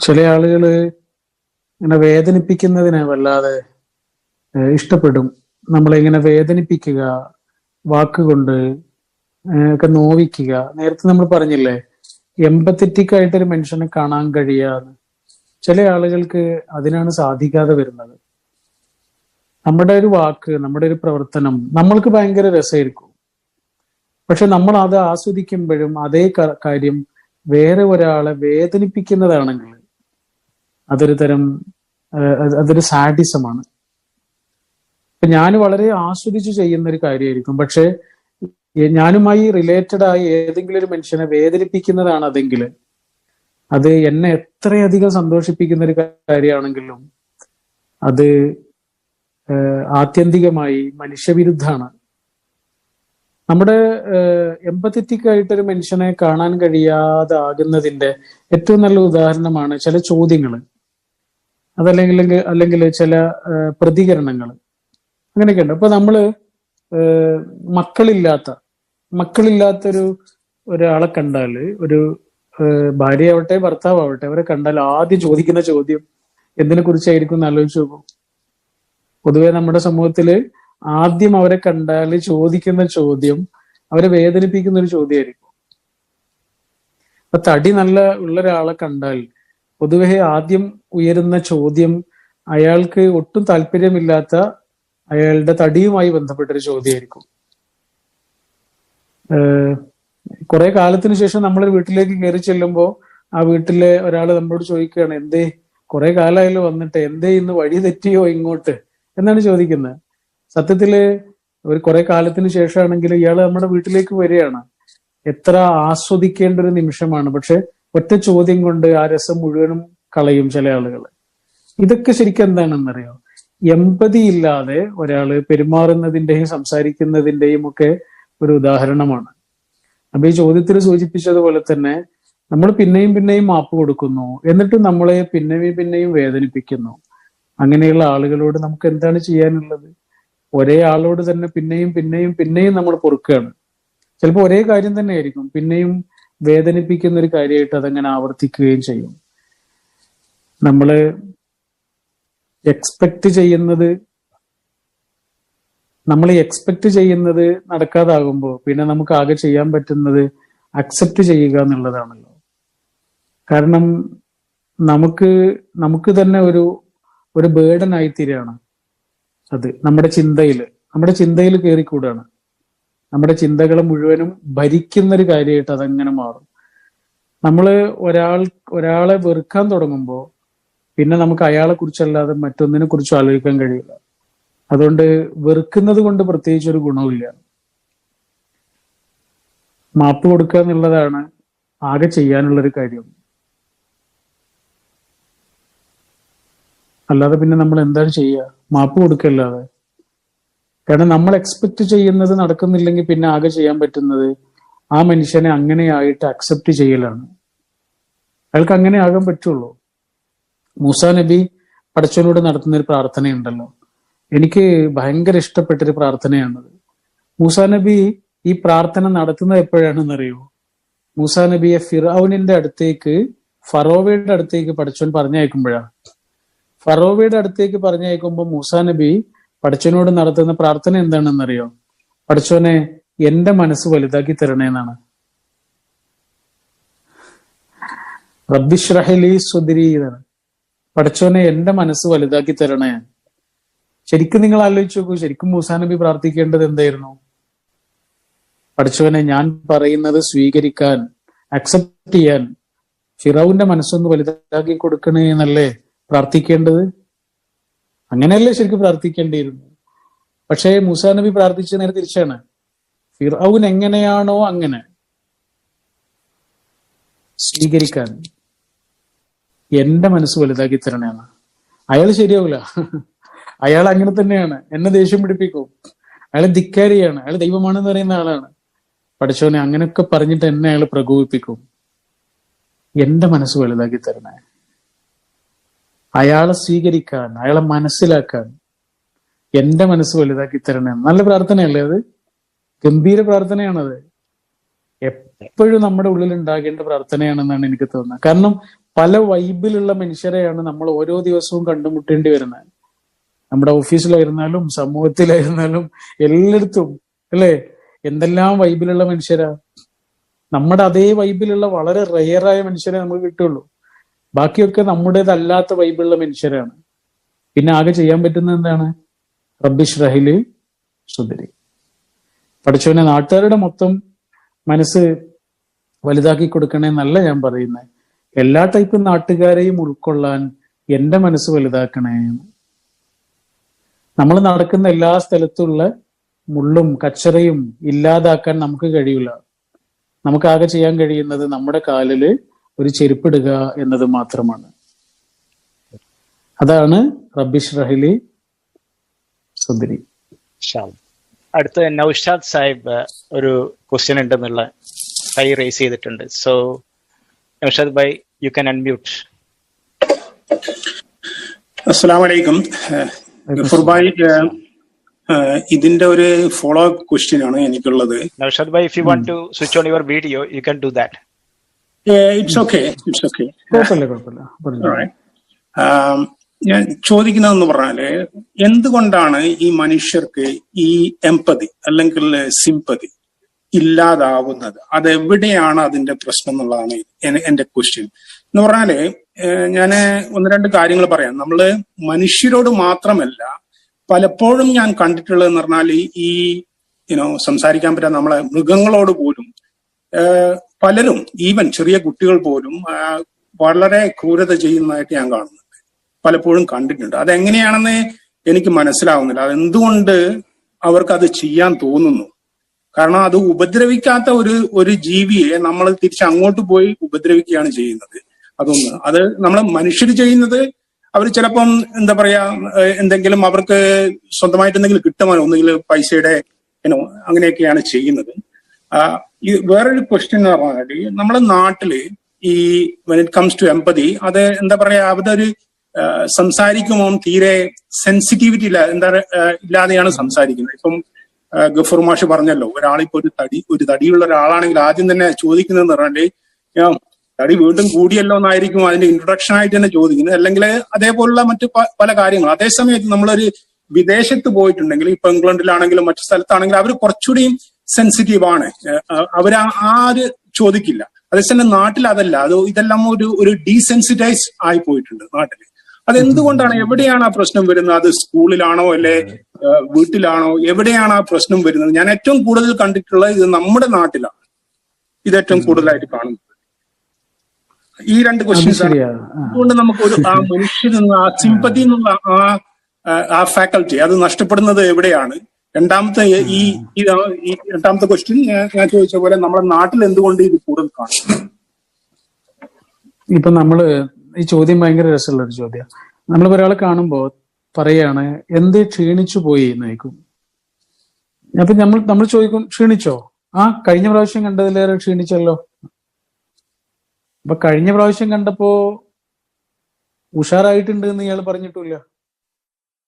ചില ആളുകൾ ഇങ്ങനെ വേദനിപ്പിക്കുന്നതിനെ വല്ലാതെ ഇഷ്ടപ്പെടും. നമ്മളെ ഇങ്ങനെ വേദനിപ്പിക്കുക വാക്കുകൊണ്ട് ഒക്കെ നോവിക്കുക. നേരത്തെ നമ്മൾ പറഞ്ഞില്ലേ എമ്പത്തറ്റിക് ആയിട്ടൊരു മനുഷ്യനെ കാണാൻ കഴിയാന്ന്. ചില ആളുകൾക്ക് അതിനാണ് സാധിക്കാതെ വരുന്നത്. നമ്മുടെ ഒരു വാക്ക് നമ്മുടെ ഒരു പ്രവർത്തനം നമ്മൾക്ക് ഭയങ്കര രസമായിരിക്കും. പക്ഷെ നമ്മൾ അത് ആസ്വദിക്കുമ്പോഴും അതേ കാര്യം വേറെ ഒരാളെ വേദനിപ്പിക്കുന്നതാണെങ്കിൽ അതൊരു തരം അതൊരു സാഡിസമാണ്. ഞാൻ വളരെ ആസ്വദിച്ച് ചെയ്യുന്ന ഒരു കാര്യമായിരിക്കും. പക്ഷെ ഞാനുമായി റിലേറ്റഡ് ആയി ഏതെങ്കിലും ഒരു മനുഷ്യനെ വേദനിപ്പിക്കുന്നതാണ് അതെങ്കിൽ അത് എന്നെ എത്രയധികം സന്തോഷിപ്പിക്കുന്ന ഒരു കാര്യമാണെങ്കിലും അത് ആത്യന്തികമായി മനുഷ്യവിരുദ്ധാണ്. നമ്മുടെ എമ്പത്തറ്റിക് ആയിട്ടൊരു മനുഷ്യനെ കാണാൻ കഴിയാതാകുന്നതിന്റെ ഏറ്റവും നല്ല ഉദാഹരണമാണ് ചില ചോദ്യങ്ങൾ അതല്ലെങ്കിൽ അല്ലെങ്കിൽ ചില പ്രതികരണങ്ങൾ. അങ്ങനെയൊക്കെ ഉണ്ട് അപ്പൊ നമ്മൾ മക്കളില്ലാത്ത മക്കളില്ലാത്തൊരു ഒരാളെ കണ്ടാൽ ഒരു ഏഹ്, ഭാര്യയാവട്ടെ ഭർത്താവട്ടെ അവരെ കണ്ടാൽ ആദ്യം ചോദിക്കുന്ന ചോദ്യം എന്തിനെ കുറിച്ചായിരിക്കും എന്ന് ആലോചിച്ച് നോക്കും. പൊതുവെ നമ്മുടെ സമൂഹത്തിൽ ആദ്യം അവരെ കണ്ടാൽ ചോദിക്കുന്ന ചോദ്യം അവരെ വേദനിപ്പിക്കുന്ന ഒരു ചോദ്യമായിരിക്കും. അപ്പൊ തടി നല്ല ഉള്ള ഒരാളെ കണ്ടാൽ പൊതുവെ ആദ്യം ഉയരുന്ന ചോദ്യം അയാൾക്ക് ഒട്ടും താല്പര്യമില്ലാത്ത അയാളുടെ തടിയുമായി ബന്ധപ്പെട്ട ഒരു ചോദ്യമായിരിക്കും കുറെ കാലത്തിന് ശേഷം നമ്മൾ വീട്ടിലേക്ക് കയറി ചെല്ലുമ്പോൾ ആ വീട്ടിലെ ഒരാൾ നമ്മളോട് ചോദിക്കുകയാണ് എന്തേ കുറെ കാലമായാലും വന്നിട്ട് എന്തേ ഇന്ന് വഴി തെറ്റിയോ ഇങ്ങോട്ട്? എന്നാണ് ചോദിക്കുന്നത്. സത്യത്തിൽ ഒരു കുറെ കാലത്തിന് ശേഷമാണെങ്കിൽ ഇയാൾ നമ്മുടെ വീട്ടിലേക്ക് വരികയാണ്. എത്ര ആസ്വദിക്കേണ്ട ഒരു നിമിഷമാണ്. പക്ഷെ ഒറ്റ ചോദ്യം കൊണ്ട് ആ രസം മുഴുവനും കളയും ചില ആളുകൾ. ഇതൊക്കെ ശരിക്കും എന്താണെന്നറിയോ? എമ്പതി ഇല്ലാതെ ഒരാൾ പെരുമാറുന്നതിന്റെയും സംസാരിക്കുന്നതിന്റെയും ഒക്കെ ഒരു ഉദാഹരണമാണ്. അപ്പൊ ഈ ചോദ്യത്തിൽ സൂചിപ്പിച്ചതുപോലെ തന്നെ നമ്മൾ പിന്നെയും പിന്നെയും മാപ്പ് കൊടുക്കുന്നു എന്നിട്ട് നമ്മളെ പിന്നെയും പിന്നെയും വേദനിപ്പിക്കുന്നു. അങ്ങനെയുള്ള ആളുകളോട് നമുക്ക് എന്താണ് ചെയ്യാനുള്ളത്? ഒരേ ആളോട് തന്നെ പിന്നെയും പിന്നെയും പിന്നെയും നമ്മൾ പൊറുക്കുകയാണ്. ചിലപ്പോൾ ഒരേ കാര്യം തന്നെ ആയിരിക്കും. പിന്നെയും വേദനിപ്പിക്കുന്ന ഒരു കാര്യമായിട്ട് അതങ്ങനെ ആവർത്തിക്കുകയും ചെയ്യും. നമ്മൾ എക്സ്പെക്ട് ചെയ്യുന്നത് നമ്മൾ എക്സ്പെക്ട് ചെയ്യുന്നത് നടക്കാതാകുമ്പോൾ പിന്നെ നമുക്ക് ആകെ ചെയ്യാൻ പറ്റുന്നത് അക്സെപ്റ്റ് ചെയ്യുക എന്നുള്ളതാണല്ലോ. കാരണം നമുക്ക് നമുക്ക് തന്നെ ഒരു ഒരു ബേർഡൻ ആയിത്തീരാണ്. അത് നമ്മുടെ ചിന്തയിൽ നമ്മുടെ ചിന്തയിൽ കയറിക്കൂടാണ് നമ്മുടെ ചിന്തകൾ മുഴുവനും ഭരിക്കുന്ന ഒരു കാര്യമായിട്ട് അതങ്ങനെ മാറും. നമ്മൾ ഒരാൾ ഒരാളെ വെറുക്കാൻ തുടങ്ങുമ്പോൾ പിന്നെ നമുക്ക് അയാളെ കുറിച്ചല്ലാതെ മറ്റൊന്നിനെ കുറിച്ചും ആലോചിക്കാൻ കഴിയില്ല. അതുകൊണ്ട് വെറുക്കുന്നത് കൊണ്ട് പ്രത്യേകിച്ച് ഒരു ഗുണവുമില്ല. മാപ്പ് കൊടുക്കുക എന്നുള്ളതാണ് ആകെ ചെയ്യാനുള്ളൊരു കാര്യം. അല്ലാതെ പിന്നെ നമ്മൾ എന്താണ് ചെയ്യുക? മാപ്പ് കൊടുക്കല്ലാതെ കാരണം നമ്മൾ എക്സ്പെക്ട് ചെയ്യുന്നത് നടക്കുന്നില്ലെങ്കിൽ പിന്നെ ആകെ ചെയ്യാൻ പറ്റുന്നത് ആ മനുഷ്യനെ അങ്ങനെയായിട്ട് അക്സെപ്റ്റ് ചെയ്യലാണ്. അയാൾക്ക് അങ്ങനെ ആകാൻ പറ്റുള്ളൂ. മൂസ നബി പടച്ചവനോട് നടത്തുന്ന ഒരു പ്രാർത്ഥനയുണ്ടല്ലോ. എനിക്ക് ഭയങ്കര ഇഷ്ടപ്പെട്ടൊരു പ്രാർത്ഥനയാണത്. മൂസ നബി ഈ പ്രാർത്ഥന നടത്തുന്നത് എപ്പോഴാണെന്നറിയോ? മൂസ നബിയെ ഫിറൌനിന്റെ അടുത്തേക്ക് ഫറോവയുടെ അടുത്തേക്ക് പഠിച്ചവൻ പറഞ്ഞയക്കുമ്പോഴാണ്. ഫറോവയുടെ അടുത്തേക്ക് പറഞ്ഞയക്കുമ്പോൾ മൂസ നബി പഠിച്ചവനോട് നടത്തുന്ന പ്രാർത്ഥന എന്താണെന്നറിയോ? പഠിച്ചവനെ എന്റെ മനസ്സ് വലുതാക്കി തരണേന്നാണ്. റബ്ബിഷ്റഹലി സുദിരി പഠിച്ചവനെ എന്റെ മനസ്സ് വലുതാക്കി തരണേ. ശരിക്കും നിങ്ങൾ ആലോചിച്ച് നോക്കൂ ശരിക്കും മൂസാ നബി പ്രാർത്ഥിക്കേണ്ടത് എന്തായിരുന്നു? പഠിച്ചവനെ ഞാൻ പറയുന്നത് സ്വീകരിക്കാൻ അക്സെപ്റ്റ് ചെയ്യാൻ ഫിറൌന്റെ മനസ്സൊന്ന് വലുതാക്കി കൊടുക്കണേ എന്നല്ലേ പ്രാർത്ഥിക്കേണ്ടത്? അങ്ങനെയല്ലേ ശരിക്കും പ്രാർത്ഥിക്കേണ്ടിയിരുന്നു പക്ഷേ മൂസാ നബി പ്രാർത്ഥിച്ച നേരെ തിരിച്ചാണ്. ഫിറൌൻ എങ്ങനെയാണോ അങ്ങനെ സ്വീകരിക്കാൻ എന്റെ മനസ്സ് വലുതാക്കി തരണേന്ന് അയാൾ ശരിയാവില്ല അയാൾ അങ്ങനെ തന്നെയാണ്. എന്നെ ദേഷ്യം പിടിപ്പിക്കും. അയാൾ ധിക്കാരിയാണ്. അയാൾ ദൈവമാണെന്ന് പറയുന്ന ആളാണ്. പഠിച്ചോനെ അങ്ങനെയൊക്കെ പറഞ്ഞിട്ട് എന്നെ അയാൾ പ്രകോപിപ്പിക്കും. എന്റെ മനസ്സ് വലുതാക്കി തരണേ. അയാളെ സ്വീകരിക്കാൻ അയാളെ മനസ്സിലാക്കാൻ എന്റെ മനസ്സ് വലുതാക്കി തരണേ. നല്ല പ്രാർത്ഥനയല്ലേ അത്? ഗംഭീര പ്രാർത്ഥനയാണത്. എപ്പോഴും നമ്മുടെ ഉള്ളിൽ ഉണ്ടാകേണ്ട പ്രാർത്ഥനയാണെന്നാണ് എനിക്ക് തോന്നുന്നത്. കാരണം പല വൈബിലുള്ള മനുഷ്യരെയാണ് നമ്മൾ ഓരോ ദിവസവും കണ്ടുമുട്ടേണ്ടി വരുന്നത്. നമ്മുടെ ഓഫീസിലായിരുന്നാലും സമൂഹത്തിലായിരുന്നാലും എല്ലായിടത്തും അല്ലേ? എന്തെല്ലാം വൈബിലുള്ള മനുഷ്യരാ. നമ്മുടെ അതേ വൈബിലുള്ള വളരെ റെയറായ മനുഷ്യരെ നമുക്ക് കിട്ടുള്ളൂ ബാക്കിയൊക്കെ നമ്മുടേതല്ലാത്ത വൈബിലുള്ള മനുഷ്യരാണ്. പിന്നെ ആകെ ചെയ്യാൻ പറ്റുന്നത് എന്താണ്? റബ്ബിഷ് റഹിൽ സുന്ദരി. പഠിച്ചവനെ നാട്ടുകാരുടെ മൊത്തം മനസ്സ് വലുതാക്കി കൊടുക്കണേ എന്നല്ല ഞാൻ പറയുന്നത്. എല്ലാ ടൈപ്പ് നാട്ടുകാരെയും ഉൾക്കൊള്ളാൻ എന്റെ മനസ്സ് വലുതാക്കണേ നമ്മൾ നടക്കുന്ന എല്ലാ സ്ഥലത്തുള്ള മുള്ളും കച്ചറയും ഇല്ലാതാക്കാൻ നമുക്ക് കഴിയില്ല നമുക്കാകെ ചെയ്യാൻ കഴിയുന്നത് നമ്മുടെ കാലിൽ ഒരു ചെരുപ്പിടുക എന്നത് മാത്രമാണ്. അതാണ് റബ്ബിഷ് റഹിലി സുന്ദരി ഷാം അടുത്ത നൌഷാദ് സാഹിബ് ഒരു ക്വസ്റ്റ്യൻ ഉണ്ടെന്നുള്ള കൈ റേസ് ചെയ്തിട്ടുണ്ട്. So Naushad bhai you can unmute അസ്സലാമലൈക്കും. ഭായ് ഇതിന്റെ ഒരു ഫോളോ അപ്പ് ക്വസ്റ്റ്യൻ ആണ് എനിക്കുള്ളത്. Naushad bhai if you want to switch on your video you can do that it's okay it's okay കുഴപ്പമില്ല കുഴപ്പമില്ല പറഞ്ഞു ഞാൻ ചോദിക്കുന്നതെന്ന് പറഞ്ഞാൽ എന്തുകൊണ്ടാണ് ഈ മനുഷ്യർക്ക് ഈ എമ്പതി അല്ലെങ്കിൽ സിമ്പതി ഇല്ലാതാവുന്നത്? അതെവിടെയാണ് അതിന്റെ പ്രശ്നം എന്നുള്ളതാണ് എന്റെ ക്വസ്റ്റ്യൻ എന്ന് പറഞ്ഞാൽ ഞാൻ ഒന്ന് രണ്ട് കാര്യങ്ങൾ പറയാം. നമ്മൾ മനുഷ്യരോട് മാത്രമല്ല പലപ്പോഴും ഞാൻ കണ്ടിട്ടുള്ളതെന്ന് പറഞ്ഞാൽ ഈ യുനോ സംസാരിക്കാൻ പറ്റാത്ത നമ്മളെ മൃഗങ്ങളോട് പോലും പലരും ഈവൻ ചെറിയ കുട്ടികൾ പോലും വളരെ ക്രൂരത ചെയ്യുന്നതായിട്ട് ഞാൻ കാണുന്നുണ്ട്. പലപ്പോഴും കണ്ടിട്ടുണ്ട്. അതെങ്ങനെയാണെന്ന് എനിക്ക് മനസ്സിലാവുന്നില്ല. അതെന്തുകൊണ്ട് അവർക്ക് അത് ചെയ്യാൻ തോന്നുന്നു? കാരണം അത് ഉപദ്രവിക്കാത്ത ഒരു ഒരു ജീവിയെ നമ്മൾ തിരിച്ച് അങ്ങോട്ട് പോയി ഉപദ്രവിക്കുകയാണ് ചെയ്യുന്നത്. അതൊന്ന്. അത് നമ്മൾ മനുഷ്യർ ചെയ്യുന്നത് അവർ ചിലപ്പം എന്താ പറയാ എന്തെങ്കിലും അവർക്ക് സ്വന്തമായിട്ട് എന്തെങ്കിലും കിട്ടുമോ ഒന്നുകിൽ പൈസയുടെ അങ്ങനെയൊക്കെയാണ് ചെയ്യുന്നത്. ഈ വേറൊരു ക്വസ്റ്റ്യൻ എന്ന് പറഞ്ഞാൽ നമ്മുടെ നാട്ടിൽ ഈ when it comes to empathy അത് എന്താ പറയാ അതൊരു സംസാരിക്കുമ്പോൾ തീരെ സെൻസിറ്റിവിറ്റി ഇല്ല എന്താ ഇല്ലാതെയാണ് സംസാരിക്കുന്നത്. ഇപ്പം ഗഫൂർ മാഷ് പറഞ്ഞല്ലോ ഒരാളിപ്പോ ഒരു തടി ഒരു തടിയുള്ള ഒരാളാണെങ്കിൽ ആദ്യം തന്നെ ചോദിക്കുന്നതെന്ന് പറഞ്ഞാൽ "ആ, തടി വീണ്ടും കൂടിയല്ലോ എന്നായിരിക്കും അതിന്റെ ഇൻട്രൊഡക്ഷൻ ആയിട്ട് തന്നെ ചോദിക്കുന്നത്. അല്ലെങ്കിൽ അതേപോലുള്ള മറ്റു പല കാര്യങ്ങൾ. അതേസമയത്ത് നമ്മളൊരു വിദേശത്ത് പോയിട്ടുണ്ടെങ്കിൽ ഇപ്പൊ ഇംഗ്ലണ്ടിലാണെങ്കിലും മറ്റു സ്ഥലത്താണെങ്കിലും അവർ കുറച്ചുകൂടിയും സെൻസിറ്റീവ് ആണ്. അവർ ആ ഒരു ചോദിക്കില്ല. അതേസമയം നാട്ടിൽ അതല്ല. അത് ഇതെല്ലാം ഒരു ഒരു ഡീസെൻസിറ്റൈസ് ആയി പോയിട്ടുണ്ട് നാട്ടിൽ അതെന്തുകൊണ്ടാണ്? എവിടെയാണ് ആ പ്രശ്നം വരുന്നത്? അത് സ്കൂളിലാണോ അല്ലെ? വീട്ടിലാണോ? എവിടെയാണ് ആ പ്രശ്നം വരുന്നത്? ഞാൻ ഏറ്റവും കൂടുതൽ കണ്ടിട്ടുള്ളത് ഇത് നമ്മുടെ നാട്ടിലാണ്. ഇത് ഏറ്റവും കൂടുതലായിട്ട് കാണുന്നത്. ഈ രണ്ട് ക്വസ്റ്റ്യൻസ് ആണ്. അതുകൊണ്ട് നമുക്ക് ഒരു ആ മനുഷ്യരിൽ നിന്ന് ആ സിമ്പതി എന്നുള്ള ആ- ആ ഫാക്കൽറ്റി അത് നഷ്ടപ്പെടുന്നത് എവിടെയാണ്? രണ്ടാമത്തെ ഈ ഈ രണ്ടാമത്തെ ക്വസ്റ്റ്യൻ ഞാൻ ചോദിച്ച പോലെ നമ്മുടെ നാട്ടിൽ എന്തുകൊണ്ട് ഇത് കൂടുതൽ കാണും? ഇപ്പൊ നമ്മൾ ഈ ചോദ്യം ഭയങ്കര രസമുള്ള ഒരു ചോദ്യം. നമ്മൾ ഒരാളെ കാണുമ്പോ പറയാണ് എന്ത് ക്ഷീണിച്ചു പോയി? എന്ന് ചോദിക്കും. അപ്പൊ നമ്മൾ നമ്മൾ ചോദിക്കും ക്ഷീണിച്ചോ? ആ കഴിഞ്ഞ പ്രാവശ്യം കണ്ടതിലേറെ ക്ഷീണിച്ചല്ലോ. അപ്പൊ കഴിഞ്ഞ പ്രാവശ്യം കണ്ടപ്പോ ഉഷാറായിട്ടുണ്ട് എന്ന് ഇയാൾ പറഞ്ഞിട്ടില്ല